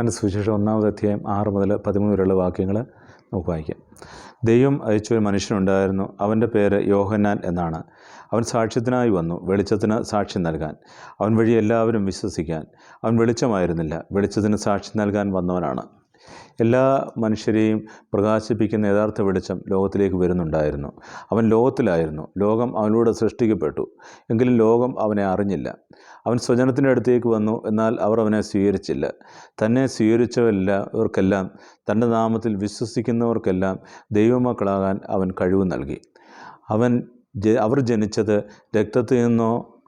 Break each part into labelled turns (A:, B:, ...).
A: യോഹനാന്റെ സുവിശേഷം ഒന്നാമത് അധ്യായം ആറ് മുതൽ പതിമൂന്ന് വരെയുള്ള വാക്യങ്ങൾ നമുക്ക് വായിക്കാം. ദൈവം അയച്ച ഒരു മനുഷ്യനുണ്ടായിരുന്നു. അവന്റെ പേര് യോഹന്നാൻ എന്നാണ്. അവൻ സാക്ഷ്യത്തിനായി വന്നു. വെളിച്ചത്തിന് സാക്ഷ്യം നൽകാൻ. അവൻ വഴി എല്ലാവരും വിശ്വസിക്കാൻ. അവൻ വെളിച്ചമായിരുന്നില്ല. വെളിച്ചത്തിന് സാക്ഷ്യം നൽകാൻ വന്നവനാണ്. എല്ലാ മനുഷ്യരെയും പ്രകാശിപ്പിക്കുന്ന യഥാർത്ഥ വെളിച്ചം ലോകത്തിലേക്ക് വരുന്നുണ്ടായിരുന്നു. അവൻ ലോകത്തിലായിരുന്നു. ലോകം അവനിലൂടെ സൃഷ്ടിക്കപ്പെട്ടു. എങ്കിലും ലോകം അവനെ അറിഞ്ഞില്ല. അവൻ സ്വജനത്തിന്റെ അടുത്തേക്ക് വന്നു. എന്നാൽ അവർ അവനെ സ്വീകരിച്ചില്ല. തന്നെ സ്വീകരിച്ചവരെല്ലാവർക്കെല്ലാം തന്റെ നാമത്തിൽ വിശ്വസിക്കുന്നവർക്കെല്ലാം ദൈവമക്കളാകാൻ അവൻ കഴിവ് നൽകി. അവൻ അവർ ജനിച്ചത് രക്തത്തിൽ നിന്നോ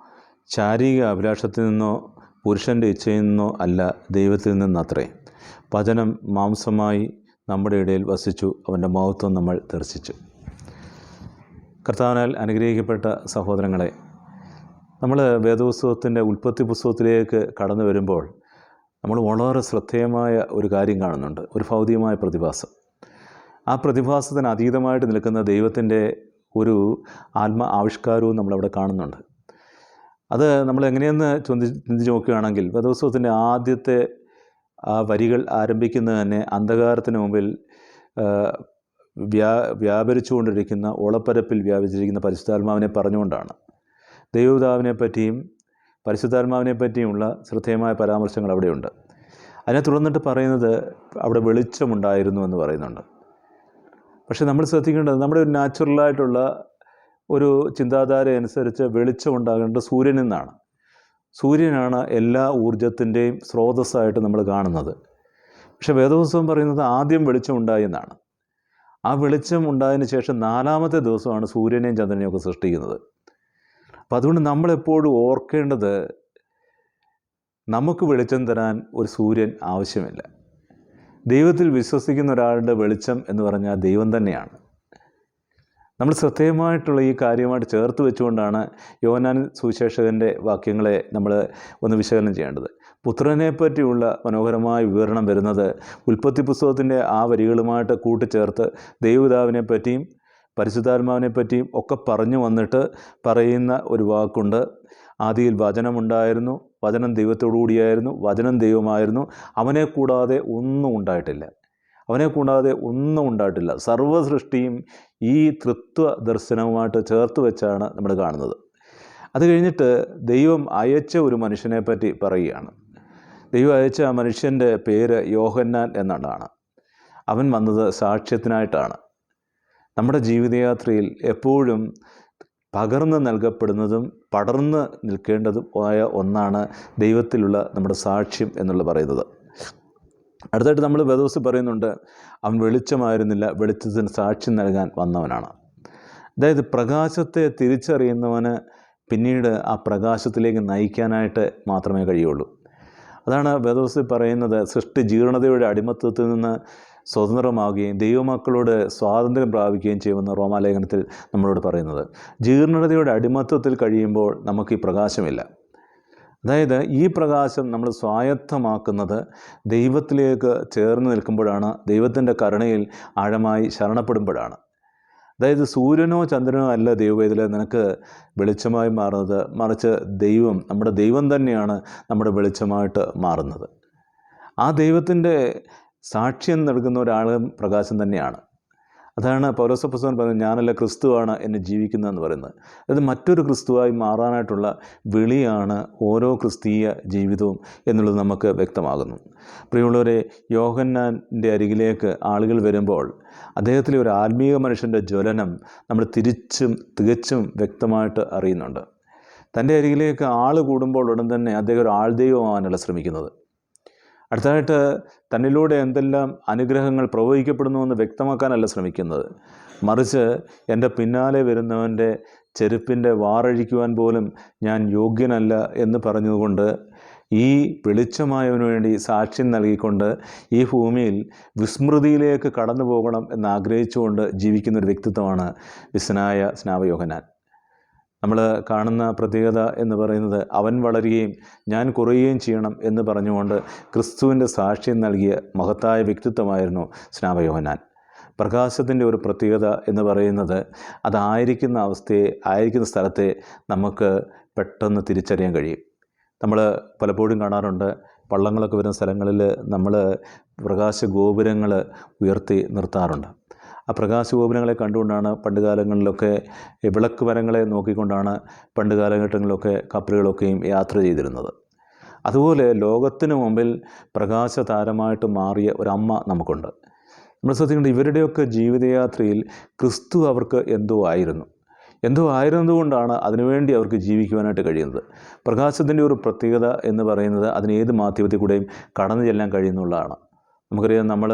A: ശാരീരിക അഭിലാഷത്തിൽ നിന്നോ പുരുഷന്റെ ഇച്ഛയിൽ നിന്നോ അല്ല ദൈവത്തിൽ നിന്നത്രേ. വചനം മാംസമായി നമ്മുടെ ഇടയിൽ വസിച്ചു. അവന്റെ മഹത്വം നമ്മൾ ദർശിച്ചു. കർത്താവിനാൽ അനുഗ്രഹിക്കപ്പെട്ട സഹോദരങ്ങളെ നമ്മൾ വേദപുസ്തകത്തിന്റെ ഉൽപ്പത്തി പുസ്തകത്തിലേക്ക് കടന്നു വരുമ്പോൾ നമ്മൾ വളരെ ശ്രദ്ധേയമായ ഒരു കാര്യം കാണുന്നുണ്ട് ഒരു ഭൗതികമായ പ്രതിഭാസം. ആ പ്രതിഭാസത്തിന് അതീതമായിട്ട് നിൽക്കുന്ന ദൈവത്തിന്റെ ഒരു ആത്മ ആവിഷ്കാരവും നമ്മളവിടെ കാണുന്നുണ്ട്. അത് നമ്മൾ എങ്ങനെയെന്ന് ചിന്തി ചിന്തിച്ച് നോക്കുകയാണെങ്കിൽ വേദോത്സവത്തിന്റെ ആദ്യത്തെ ആ വരികൾ ആരംഭിക്കുന്നത് തന്നെ അന്ധകാരത്തിന് മുമ്പിൽ വ്യാ വ്യാപരിച്ചുകൊണ്ടിരിക്കുന്ന ഓളപ്പരപ്പിൽ വ്യാപിച്ചിരിക്കുന്ന പരിശുദ്ധാത്മാവിനെ പറഞ്ഞുകൊണ്ടാണ്. ദൈവപിതാവിനെ പറ്റിയും പരിശുദ്ധാത്മാവിനെ പറ്റിയുമുള്ള ശ്രദ്ധേയമായ പരാമർശങ്ങൾ അവിടെയുണ്ട്. അതിനെ തുടർന്നിട്ട് പറയുന്നത് അവിടെ വെളിച്ചമുണ്ടായിരുന്നു എന്ന് പറയുന്നുണ്ട്. പക്ഷേ നമ്മൾ ശ്രദ്ധിക്കേണ്ടത് നമ്മുടെ ഒരു നാച്ചുറലായിട്ടുള്ള ഒരു ചിന്താധാര അനുസരിച്ച് വെളിച്ചമുണ്ടാകേണ്ടത് സൂര്യനിൽ നിന്നാണ്. സൂര്യനാണ് എല്ലാ ഊർജത്തിന്റെയും സ്രോതസ്സായിട്ട് നമ്മൾ കാണുന്നത്. പക്ഷേ വേദപുസ്തകം പറയുന്നത് ആദ്യം വെളിച്ചം ഉണ്ടായി എന്നാണ്. ആ വെളിച്ചം ഉണ്ടായതിന് ശേഷം നാലാമത്തെ ദിവസമാണ് സൂര്യനെയും ചന്ദ്രനെയും ഒക്കെ സൃഷ്ടിക്കുന്നത്. അപ്പം അതുകൊണ്ട് നമ്മളെപ്പോഴും ഓർക്കേണ്ടത് നമുക്ക് വെളിച്ചം തരാൻ ഒരു സൂര്യൻ ആവശ്യമില്ല. ദൈവത്തിൽ വിശ്വസിക്കുന്ന ഒരാളുടെ വെളിച്ചം എന്ന് പറഞ്ഞാൽ ദൈവം തന്നെയാണ്. നമ്മൾ ശ്രദ്ധേയമായിട്ടുള്ള ഈ കാര്യമായിട്ട് ചേർത്ത് വെച്ചുകൊണ്ടാണ് യോനാൻ സുവിശേഷകന്റെ വാക്യങ്ങളെ നമ്മൾ ഒന്ന് വിശകലനം ചെയ്യേണ്ടത്. പുത്രനെ പറ്റിയുള്ള മനോഹരമായ വിവരണം വരുന്നത് ഉൽപ്പത്തി പുസ്തകത്തിന്റെ ആ വരികളുമായിട്ട് കൂട്ടിച്ചേർത്ത് ദൈവപിതാവിനെ പറ്റിയും പരിശുദ്ധാത്മാവിനെ പറ്റിയും ഒക്കെ പറഞ്ഞു വന്നിട്ട് പറയുന്ന ഒരു വാക്കുണ്ട്. ആദിയിൽ വചനമുണ്ടായിരുന്നു വചനം ദൈവത്തോടു കൂടിയായിരുന്നു വചനം ദൈവമായിരുന്നു. അവനെ കൂടാതെ ഒന്നും ഉണ്ടായിട്ടില്ല. അവനെ കൂടാതെ ഒന്നും ഉണ്ടായിട്ടില്ല. സർവസൃഷ്ടിയും ഈ തൃത്വ ദർശനവുമായിട്ട് ചേർത്ത് വെച്ചാണ് നമ്മൾ കാണുന്നത്. അത് കഴിഞ്ഞിട്ട് ദൈവം അയച്ച ഒരു മനുഷ്യനെ പറ്റി പറയുകയാണ്. ദൈവം അയച്ച ആ മനുഷ്യന്റെ പേര് യോഹന്നാൻ എന്നാണ്. അവൻ വന്നത് സാക്ഷ്യത്തിനായിട്ടാണ്. നമ്മുടെ ജീവിതയാത്രയിൽ എപ്പോഴും പകർന്ന് നൽകപ്പെടുന്നതും പടർന്ന് നിൽക്കേണ്ടതും ആയ ഒന്നാണ് ദൈവത്തിലുള്ള നമ്മുടെ സാക്ഷ്യം എന്നുള്ള പറയുന്നത്. അടുത്തായിട്ട് നമ്മൾ വേദോസ് പറയുന്നുണ്ട് അവൻ വെളിച്ചമായിരുന്നില്ല വെളിച്ചത്തിന് സാക്ഷ്യം നൽകാൻ വന്നവനാണ്. അതായത് പ്രകാശത്തെ തിരിച്ചറിയുന്നവന് പിന്നീട് ആ പ്രകാശത്തിലേക്ക് നയിക്കാനായിട്ട് മാത്രമേ കഴിയുള്ളൂ. അതാണ് വേദോസ് പറയുന്നത് സൃഷ്ടി ജീർണതയുടെ അടിമത്വത്തിൽ നിന്ന് സ്വതന്ത്രമാവുകയും ദൈവമക്കളോട് സ്വാതന്ത്ര്യം പ്രാപിക്കുകയും ചെയ്യുമെന്ന് റോമാലേഖനത്തിൽ നമ്മളോട് പറയുന്നത്. ജീർണതയുടെ അടിമത്വത്തിൽ കഴിയുമ്പോൾ നമുക്ക് ഈ പ്രകാശമില്ല. അതായത് ഈ പ്രകാശം നമ്മൾ സ്വായത്തമാക്കുന്നത് ദൈവത്തിലേക്ക് ചേർന്ന് നിൽക്കുമ്പോഴാണ് ദൈവത്തിന്റെ കരുണയിൽ ആഴമായി ശരണപ്പെടുമ്പോഴാണ്. അതായത് സൂര്യനോ ചന്ദ്രനോ അല്ല ദൈവവേദിൽ നിനക്ക് വെളിച്ചമായി മാറുന്നത്. മറിച്ച് ദൈവം നമ്മുടെ ദൈവം തന്നെയാണ് നമ്മുടെ വെളിച്ചമായിട്ട് മാറുന്നത്. ആ ദൈവത്തിന്റെ സാക്ഷ്യം നൽകുന്ന ഒരാളും പ്രകാശം തന്നെയാണ്. അതാണ് പൗലോസപ്പസ്തവൻ പറയുന്നത് ഞാനല്ല ക്രിസ്തുവാണ് എന്നെ ജീവിക്കുന്നതെന്ന് പറയുന്നത്. അതായത് മറ്റൊരു ക്രിസ്തുവായി മാറാനായിട്ടുള്ള വിളിയാണ് ഓരോ ക്രിസ്തീയ ജീവിതവും എന്നുള്ളത് നമുക്ക് വ്യക്തമാകുന്നു. പ്രിയമുള്ളവരെ യോഹന്നാന്റെ അരികിലേക്ക് ആളുകൾ വരുമ്പോൾ അദ്ദേഹത്തിലെ ഒരു ആത്മീയ മനുഷ്യന്റെ ജ്വലനം നമ്മൾ തിരിച്ചും തികച്ചും വ്യക്തമായിട്ട് അറിയുന്നുണ്ട്. തന്റെ അരികിലേക്ക് ആൾ കൂടുമ്പോൾ ഉടൻ തന്നെ അദ്ദേഹം ഒരു ആൾദൈവമാവാനല്ല ശ്രമിക്കുന്നത്. അടുത്തതായിട്ട് തന്നിലൂടെ എന്തെല്ലാം അനുഗ്രഹങ്ങൾ പ്രവഹിക്കപ്പെടുന്നുവെന്ന് വ്യക്തമാക്കാനല്ല ശ്രമിക്കുന്നത്. മറിച്ച് എന്റെ പിന്നാലെ വരുന്നവന്റെ ചെരുപ്പിന്റെ വാറഴിക്കുവാൻ പോലും ഞാൻ യോഗ്യനല്ല എന്ന് പറഞ്ഞുകൊണ്ട് ഈ വെളിച്ചമായവന് വേണ്ടി സാക്ഷ്യം നൽകിക്കൊണ്ട് ഈ ഭൂമിയിൽ വിസ്മൃതിയിലേക്ക് കടന്നു പോകണം എന്ന് ആഗ്രഹിച്ചുകൊണ്ട് ജീവിക്കുന്ന ഒരു വ്യക്തിത്വമാണ് വിസ്നായ സ്നാവയോഹനാൻ നമ്മൾ കാണുന്ന പ്രത്യേകത എന്ന് പറയുന്നത് അവൻ വളരുകയും ഞാൻ കുറയുകയും ചെയ്യണം എന്ന് പറഞ്ഞുകൊണ്ട് ക്രിസ്തുവിന്റെ സാക്ഷ്യം നൽകിയ മഹത്തായ വ്യക്തിത്വമായിരുന്നു സ്നാപയോഹനാൻ പ്രകാശത്തിന്റെ ഒരു പ്രത്യേകത എന്ന് പറയുന്നത് അതായിരിക്കുന്ന അവസ്ഥയെ ആയിരിക്കുന്ന സ്ഥലത്തെ നമുക്ക് പെട്ടെന്ന് തിരിച്ചറിയാൻ കഴിയും. നമ്മൾ പലപ്പോഴും കാണാറുണ്ട് പള്ളങ്ങളൊക്കെ വരുന്ന സ്ഥലങ്ങളിൽ നമ്മൾ പ്രകാശ ഗോപുരങ്ങൾ ഉയർത്തി നിർത്താറുണ്ട്. ആ പ്രകാശഗോപുരങ്ങളെ കണ്ടുകൊണ്ടാണ് പണ്ടുകാലങ്ങളിലൊക്കെ വിളക്ക് മരങ്ങളെ നോക്കിക്കൊണ്ടാണ് പണ്ട് കാലഘട്ടങ്ങളിലൊക്കെ കപ്പലുകളൊക്കെയും യാത്ര ചെയ്തിരുന്നത്. അതുപോലെ ലോകത്തിന് മുമ്പിൽ പ്രകാശ താരമായിട്ട് മാറിയ ഒരമ്മ നമുക്കുണ്ട്. നമ്മൾ ശ്രദ്ധിക്കേണ്ടത് ഇവരുടെയൊക്കെ ജീവിതയാത്രയിൽ ക്രിസ്തു അവർക്ക് എന്തോ ആയിരുന്നു. എന്തോ ആയിരുന്നതുകൊണ്ടാണ് അതിനുവേണ്ടി അവർക്ക് ജീവിക്കുവാനായിട്ട് കഴിയുന്നത്. പ്രകാശത്തിന്റെ ഒരു പ്രത്യേകത എന്ന് പറയുന്നത് അതിന് ഏത് മാധ്യമത്തിൽ കൂടെയും കടന്നു ചെല്ലാൻ കഴിയുന്നുള്ളതാണ്. നമുക്കറിയാം നമ്മൾ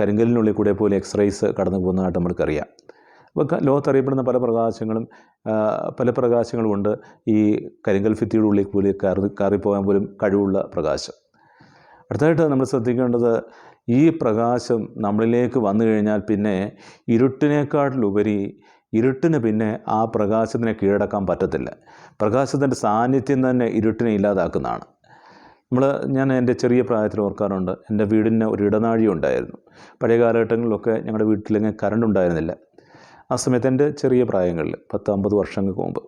A: കരിങ്കലിനുള്ളിൽ കൂടെ പോലും എക്സ്റേസ് കടന്നു പോകുന്നതായിട്ട് നമുക്കറിയാം അപ്പോൾ ലോകത്തറിയപ്പെടുന്ന പല പ്രകാശങ്ങളും പല പ്രകാശങ്ങളും ഉണ്ട് ഈ കരിങ്കൽ ഭിത്തിയുടെ ഉള്ളിൽ പോലും കയറി കയറിപ്പോകാൻ പോലും കഴിവുള്ള പ്രകാശം. അടുത്തായിട്ട് നമ്മൾ ശ്രദ്ധിക്കേണ്ടത് ഈ പ്രകാശം നമ്മളിലേക്ക് വന്നു കഴിഞ്ഞാൽ പിന്നെ ഇരുട്ടിനേക്കാട്ടിലുപരി ഇരുട്ടിന് പിന്നെ ആ പ്രകാശത്തിനെ കീഴടക്കാൻ പറ്റത്തില്ല. പ്രകാശത്തിന്റെ സാന്നിധ്യം തന്നെ ഇരുട്ടിനെ ഇല്ലാതാക്കുന്നതാണ്. നമ്മൾ ഞാൻ എന്റെ ചെറിയ പ്രായത്തിൽ ഓർക്കാറുണ്ട് എന്റെ വീടിന് ഒരു ഇടനാഴി ഉണ്ടായിരുന്നു. പഴയ കാലഘട്ടങ്ങളിലൊക്കെ ഞങ്ങളുടെ വീട്ടിലിങ്ങനെ കറണ്ട് ഉണ്ടായിരുന്നില്ല. ആ സമയത്ത് എന്റെ ചെറിയ പ്രായങ്ങളിൽ പത്ത് അമ്പത് വർഷങ്ങൾക്ക് മുമ്പ്.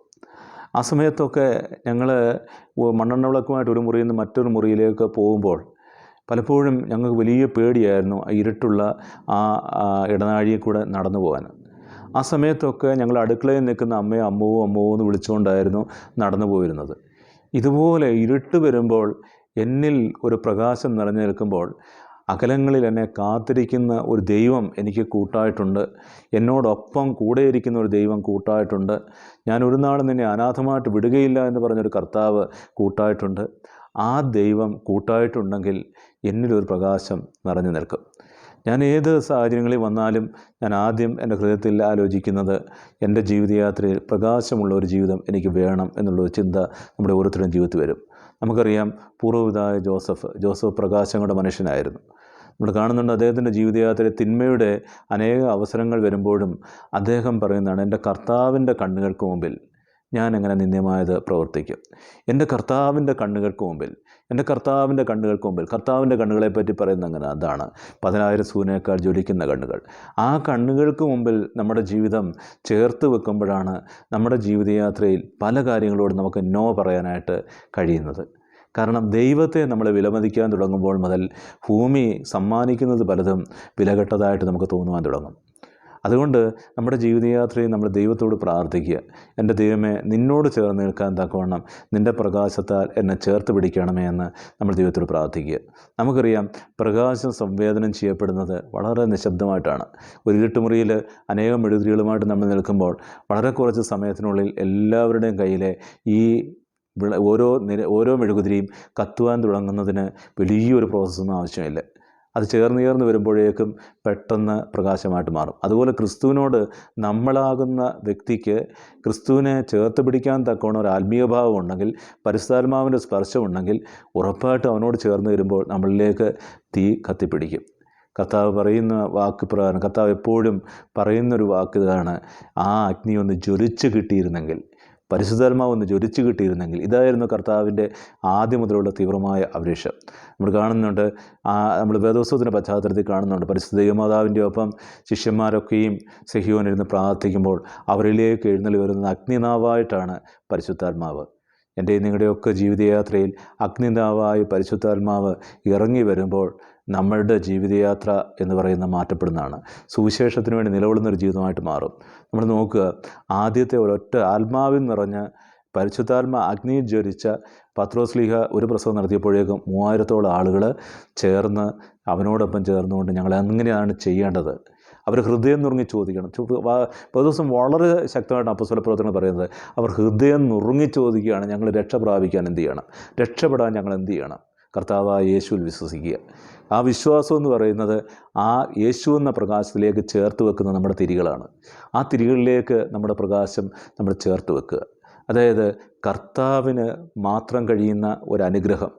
A: ആ സമയത്തൊക്കെ ഞങ്ങൾ മണ്ണെണ്ണ വിളക്കുമായിട്ട് ഒരു മുറിയിൽ നിന്ന് മറ്റൊരു മുറിയിലേക്ക് പോകുമ്പോൾ പലപ്പോഴും ഞങ്ങൾക്ക് വലിയ പേടിയായിരുന്നു ഇരുട്ടുള്ള ആ ഇടനാഴിയിൽ കൂടെ നടന്നു പോകാൻ. ആ സമയത്തൊക്കെ ഞങ്ങൾ അടുക്കളയിൽ നിൽക്കുന്ന അമ്മയോ അമ്മവോ അമ്മവോ എന്ന് വിളിച്ചുകൊണ്ടായിരുന്നു നടന്നു പോയിരുന്നത്. ഇതുപോലെ ഇരുട്ട് വരുമ്പോൾ എന്നിൽ ഒരു പ്രകാശം നിറഞ്ഞു നിൽക്കുമ്പോൾ അകലങ്ങളിൽ എന്നെ കാത്തിരിക്കുന്ന ഒരു ദൈവം എനിക്ക് കൂട്ടായിട്ടുണ്ട്. എന്നോടൊപ്പം കൂടെയിരിക്കുന്ന ഒരു ദൈവം കൂട്ടായിട്ടുണ്ട്. ഞാൻ ഒരു നാളും നിന്നെ അനാഥമായിട്ട് വിടുകയില്ല എന്ന് പറഞ്ഞൊരു കർത്താവ് കൂട്ടായിട്ടുണ്ട്. ആ ദൈവം കൂട്ടായിട്ടുണ്ടെങ്കിൽ എന്നിലൊരു പ്രകാശം നിറഞ്ഞു നിൽക്കും. ഞാൻ ഏത് സാഹചര്യങ്ങളിൽ വന്നാലും ഞാൻ ആദ്യം എന്റെ ഹൃദയത്തിൽ ആലോചിക്കുന്നത് എന്റെ ജീവിതയാത്രയിൽ പ്രകാശമുള്ള ഒരു ജീവിതം എനിക്ക് വേണം എന്നുള്ളൊരു ചിന്ത നമ്മുടെ ഓരോരുത്തരുടെയും ജീവിതത്തിൽ വരും. നമുക്കറിയാം പൂർവപിതായ ജോസഫ് ജോസഫ് പ്രകാശങ്ങളുടെ മനുഷ്യനായിരുന്നു. നമ്മൾ കാണുന്നുണ്ട് അദ്ദേഹത്തിന്റെ ജീവിതയാത്രയിൽ തിന്മയുടെ അനേക അവസരങ്ങൾ വരുമ്പോഴും അദ്ദേഹം പറയുന്നതാണ് എന്റെ കർത്താവിന്റെ കണ്ണുകൾക്ക് മുമ്പിൽ ഞാൻ എങ്ങനെ നിന്ദ്യമായത് പ്രവർത്തിക്കും. എന്റെ കർത്താവിന്റെ കണ്ണുകൾക്ക് മുമ്പിൽ എന്റെ കർത്താവിന്റെ കണ്ണുകൾക്ക് മുമ്പിൽ കർത്താവിന്റെ കണ്ണുകളെപ്പറ്റി പറയുന്ന അങ്ങനെ അതാണ് പതിനായിരം സൂര്യനേക്കാൾ ജ്വലിക്കുന്ന കണ്ണുകൾ. ആ കണ്ണുകൾക്ക് മുമ്പിൽ നമ്മുടെ ജീവിതം ചേർത്ത് വെക്കുമ്പോഴാണ് നമ്മുടെ ജീവിതയാത്രയിൽ പല കാര്യങ്ങളോടും നമുക്ക് നോ പറയാനായിട്ട് കഴിയുന്നത്. കാരണം ദൈവത്തെ നമ്മൾ വിലമതിക്കാൻ തുടങ്ങുമ്പോൾ മുതൽ ഭൂമി സമ്മാനിക്കുന്നത് പലതും വിലകെട്ടതായിട്ട് നമുക്ക് തോന്നുവാൻ തുടങ്ങും. അതുകൊണ്ട് നമ്മുടെ ജീവിതയാത്രയിൽ നമ്മൾ ദൈവത്തോട് പ്രാർത്ഥിക്കുക. എന്റെ ദൈവമേ നിന്നോട് ചേർന്ന് നിൽക്കാൻ തക്കവണ്ണം നിന്റെ പ്രകാശത്താൽ എന്നെ ചേർത്ത് പിടിക്കണമേ എന്ന് നമ്മൾ ദൈവത്തോട് പ്രാർത്ഥിക്കുക. നമുക്കറിയാം പ്രകാശം സംവേദനം ചെയ്യപ്പെടുന്നത് വളരെ നിശബ്ദമായിട്ടാണ്. ഒരു ഇരുട്ടുമുറിയിൽ അനേകം മെഴുകുതിരികളുമായിട്ട് നമ്മൾ നിൽക്കുമ്പോൾ വളരെ കുറച്ച് സമയത്തിനുള്ളിൽ എല്ലാവരുടെയും കയ്യിലെ ഈ ഓരോ നിര ഓരോ മെഴുകുതിരിയും കത്തുവാൻ തുടങ്ങുന്നതിന് വലിയൊരു പ്രോസസ്സൊന്നും ആവശ്യമില്ല. അത് ചേർന്ന് ചേർന്ന് വരുമ്പോഴേക്കും പെട്ടെന്ന് പ്രകാശമായിട്ട് മാറും. അതുപോലെ ക്രിസ്തുവിനോട് നമ്മളാകുന്ന വ്യക്തിക്ക് ക്രിസ്തുവിനെ ചേർത്ത് പിടിക്കാൻ തക്കവണ്ണം ഒരു ആത്മീയഭാവം ഉണ്ടെങ്കിൽ പരിശുദ്ധാത്മാവിന്റെ സ്പർശമുണ്ടെങ്കിൽ ഉറപ്പായിട്ട് അവനോട് ചേർന്ന് വരുമ്പോൾ നമ്മളിലേക്ക് തീ കത്തിപ്പിടിക്കും. കർത്താവ് പറയുന്ന വാക്ക് പ്രകാരം കർത്താവ് എപ്പോഴും പറയുന്നൊരു വാക്ക് ഇതാണ് ആ അഗ്നി ഒന്ന് ജ്വലിച്ച് കിട്ടിയിരുന്നെങ്കിൽ പരിശുദ്ധാത്മാവ് ഒന്ന് ജ്വലിച്ചു കിട്ടിയിരുന്നെങ്കിൽ ഇതായിരുന്നു കർത്താവിന്റെ ആദ്യം മുതലുള്ള തീവ്രമായ അപേക്ഷ നമ്മൾ കാണുന്നുണ്ട് നമ്മൾ വേദോത്സവത്തിന്റെ പശ്ചാത്തലത്തിൽ കാണുന്നുണ്ട്. പരിശുദ്ധ ദൈവമാതാവിന്റെ ഒപ്പം ശിഷ്യന്മാരൊക്കെയും സഹിയോനിരുന്ന് പ്രാർത്ഥിക്കുമ്പോൾ അവരിലേക്ക് എഴുന്നള്ളി വരുന്ന അഗ്നിനാവായിട്ടാണ് പരിശുദ്ധാത്മാവ്. എന്റെ നിങ്ങളുടെയൊക്കെ ജീവിതയാത്രയിൽ അഗ്നിനാവായി പരിശുദ്ധാത്മാവ് ഇറങ്ങി വരുമ്പോൾ നമ്മളുടെ ജീവിതയാത്ര എന്ന് പറയുന്ന മാറ്റപ്പെടുന്നതാണ്. സുവിശേഷത്തിന് വേണ്ടി നിലകൊള്ളുന്ന ഒരു ജീവിതമായിട്ട് മാറും. നമ്മൾ നോക്കുക ആദ്യത്തെ ഒരൊറ്റ ആത്മാവിൽ നിറഞ്ഞ് പരിശുദ്ധാത്മ അഗ്നി ജ്വലിച്ച പത്രോസ്ലിഹ ഒരു പ്രസവം നടത്തിയപ്പോഴേക്കും മൂവായിരത്തോളം ആളുകൾ ചേർന്ന് അവനോടൊപ്പം ചേർന്നുകൊണ്ട് ഞങ്ങൾ എങ്ങനെയാണ് ചെയ്യേണ്ടത്. അവർ ഹൃദയം നുറുങ്ങി ചോദിക്കണം. ദിവസം വളരെ ശക്തമായിട്ട് അപ്പസ്വല പ്രവർത്തനം പറയുന്നത്. അവർ ഹൃദയം നുറുങ്ങി ചോദിക്കുകയാണ് ഞങ്ങൾ രക്ഷ പ്രാപിക്കാൻ എന്ത് ചെയ്യണം? രക്ഷപ്പെടാൻ ഞങ്ങൾ എന്ത് ചെയ്യണം? കർത്താവായ യേശുവിൽ വിശ്വസിക്കുക. ആ വിശ്വാസം എന്ന് പറയുന്നത് ആ യേശു എന്ന പ്രകാശത്തിലേക്ക് ചേർത്ത് വെക്കുന്ന നമ്മുടെ തിരികളാണ്. ആ തിരികളിലേക്ക് നമ്മുടെ പ്രകാശം നമ്മൾ ചേർത്ത് വെക്കുക. അതായത് കർത്താവിന് മാത്രം കഴിയുന്ന ഒരു അനുഗ്രഹം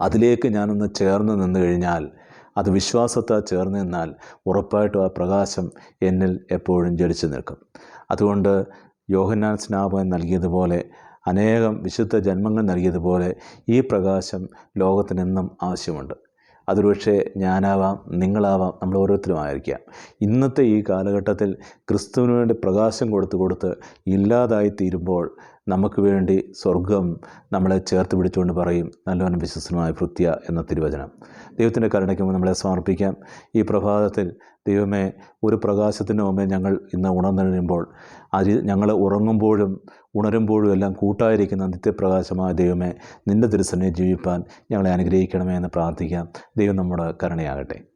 A: അതിലേക്ക് ഞാനൊന്ന് ചേർന്ന് നിന്ന് കഴിഞ്ഞാൽ അത് വിശ്വാസത്താൽ ചേർന്ന് നിന്നാൽ ഉറപ്പായിട്ടും ആ പ്രകാശം എന്നിൽ എപ്പോഴും ജ്വലിച്ചു നിൽക്കും. അതുകൊണ്ട് യോഹന്നാൻ സ്നാപകൻ നൽകിയതുപോലെ അനേകം വിശുദ്ധ ജന്മങ്ങൾ നൽകിയതുപോലെ ഈ പ്രകാശം ലോകത്തിനെന്നും ആവശ്യമുണ്ട്. അതൊരുപക്ഷെ ഞാനാവാം നിങ്ങളാവാം നമ്മൾ ഓരോരുത്തരും ആയിരിക്കാം ഇന്നത്തെ ഈ കാലഘട്ടത്തിൽ ക്രിസ്തുവിന് വേണ്ടി പ്രകാശം കൊടുത്ത് കൊടുത്ത് ഇല്ലാതായി തീരുമ്പോൾ നമുക്ക് വേണ്ടി സ്വർഗം നമ്മളെ ചേർത്ത് പിടിച്ചുകൊണ്ട് പറയും നല്ലവനും വിശ്വസനമായ ഭൃത്യ എന്ന തിരുവചനം. ദൈവത്തിന്റെ കരുണയ്ക്ക് നമ്മളെ സമർപ്പിക്കാം. ഈ പ്രഭാതത്തിൽ ദൈവമേ ഒരു പ്രകാശത്തിന്റെ മുമ്പേ ഞങ്ങൾ ഇന്ന് ഉണർന്നെഴുമ്പോൾ അരി ഞങ്ങൾ ഉറങ്ങുമ്പോഴും ഉണരുമ്പോഴും എല്ലാം കൂട്ടായിരിക്കുന്ന നിത്യപ്രകാശമായ ദൈവമേ നിന്റെ തിരുസനെ ജീവിപ്പാൻ ഞങ്ങളെ അനുഗ്രഹിക്കണമേ എന്ന് പ്രാർത്ഥിക്കാം. ദൈവം നമ്മുടെ കരുണയാകട്ടെ.